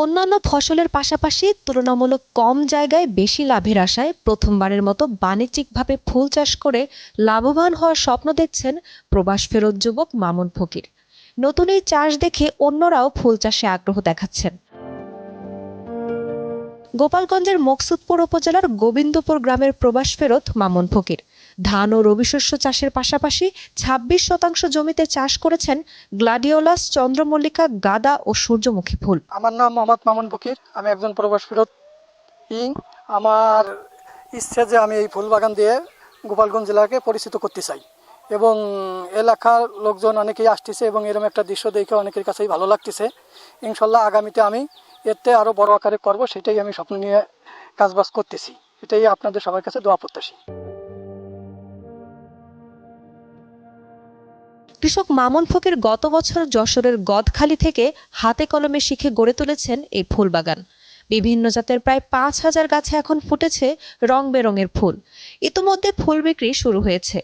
অন্যান্য ফসলের পাশাপাশি তুলনামূলক কম জায়গায় বেশি লাভের আশায় প্রথমবারের মতো বাণিজ্যিকভাবে ফুল চাষ করে লাভবান হওয়ার স্বপ্ন দেখছেন প্রবাস ফেরত যুবক মামুন ফকির। নতুন এই চাষ দেখে অন্যরাও ফুল চাষে আগ্রহ দেখাচ্ছেন। গোপালগঞ্জের মকসুদপুর উপজেলার গোবিন্দপুর গ্রামের প্রবাস ফেরত মামুন ফকির। ধান ও রবি শস্য চাষের পাশাপাশি ছাব্বিশ শতাংশ জমিতে চাষ করেছেন গ্লাডিওলাস, চন্দ্রমল্লিকা, গাদা ও সূর্যমুখী ফুল। আমার নাম মোহাম্মদ মামুন ফকির, আমি একজন প্রবাস ফেরত ইং। আমার ইচ্ছে যে আমি এই ফুল বাগান দিয়ে গোপালগঞ্জ জেলাকে পরিচিত করতে চাই এবং এলাকার লোকজন অনেকেই আসতেছে এবং এরকম একটা দৃশ্য দেখে অনেকের কাছেই ভালো লাগতেছে। ইনশাল্লাহ আগামীতে আমি এতে আরও বড় আকারে করব, সেটাই আমি স্বপ্ন নিয়ে কাজবাজ করতেছি। এটাই আপনাদের সবার কাছে দোয়া প্রত্যাশী। কৃষক মামুন ফকির গত বছর যশোরের গদখালি থেকে হাতে কলমে শিখে গড়ে তুলেছেন এই ফুল বাগান। বিভিন্ন জাতের প্রায় পাঁচ হাজার গাছে এখন ফুটেছে রং বেরঙের ফুল। ইতোমধ্যে ফুল বিক্রি শুরু হয়েছে।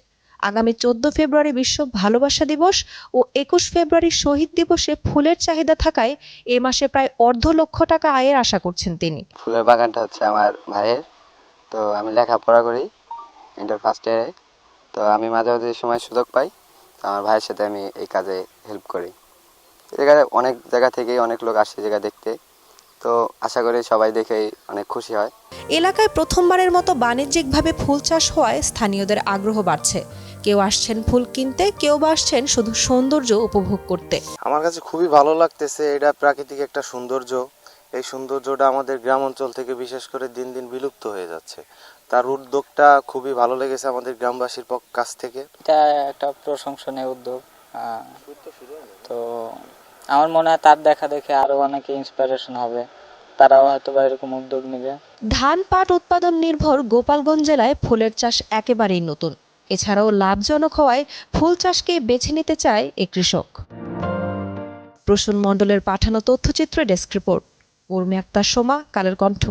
আগামী চোদ্দ ফেব্রুয়ারি বিশ্ব ভালোবাসা দিবস ও একুশ ফেব্রুয়ারি শহীদ দিবসে ফুলের চাহিদা থাকায় এ মাসে প্রায় অর্ধ লক্ষ টাকা আয়ের আশা করছেন তিনি। ফুলের বাগানটা হচ্ছে আমার ভাইয়ের। তো আমি লেখাপড়া করি ইন্টার ফার্স্ট ইয়ারে তো আমি মাঝে মাঝে সময় সুযোগ পাই আমার ভাইয়ের সাথে আমি এই কাজে হেল্প করি। এখানে অনেক জায়গা থেকেই অনেক লোক আসে জায়গা দেখতে। তো আশা করি সবাই দেখেই অনেক খুশি হয়। এলাকায় প্রথমবারের মতো বাণিজ্যিকভাবে ফুল চাষ হওয়ায় স্থানীয়দের আগ্রহ বাড়ছে। কেউ আসছেন ফুল কিনতে কেউ বা আসছেন শুধু সৌন্দর্য উপভোগ করতে। আমার কাছে খুবই ভালো লাগতেছে এটা প্রাকৃতিক একটা সৌন্দর্য। এই সৌন্দর্যটা আমাদের গ্রাম অঞ্চল থেকে বিশেষ করে দিন দিন বিলুপ্ত হয়ে যাচ্ছে। তার উদ্যোগটা খুবই ভালো লেগেছে আমাদের গ্রামবাসীর পক্ষ কাছ থেকে। এটা একটা প্রশংসনীয় উদ্যোগ তো আমার মনে হয় তার দেখা দেখে আরও অনেকে ইন্সপিরেশন হবে। তারাও হয়তো বা এরকম উদ্যোগ নেবে। ধান পাট উৎপাদন নির্ভর গোপালগঞ্জ জেলায় ফুলের চাষ একেবারেই নতুন। এছাড়াও লাভজনক হওয়ায় ফুল চাষকে বেছে নিতে চায় এ কৃষক। প্রসূন মণ্ডলের পাঠানো তথ্যচিত্র ডেস্ক রিপোর্ট। উর্মি আক্তার সোমা, কালের কণ্ঠ।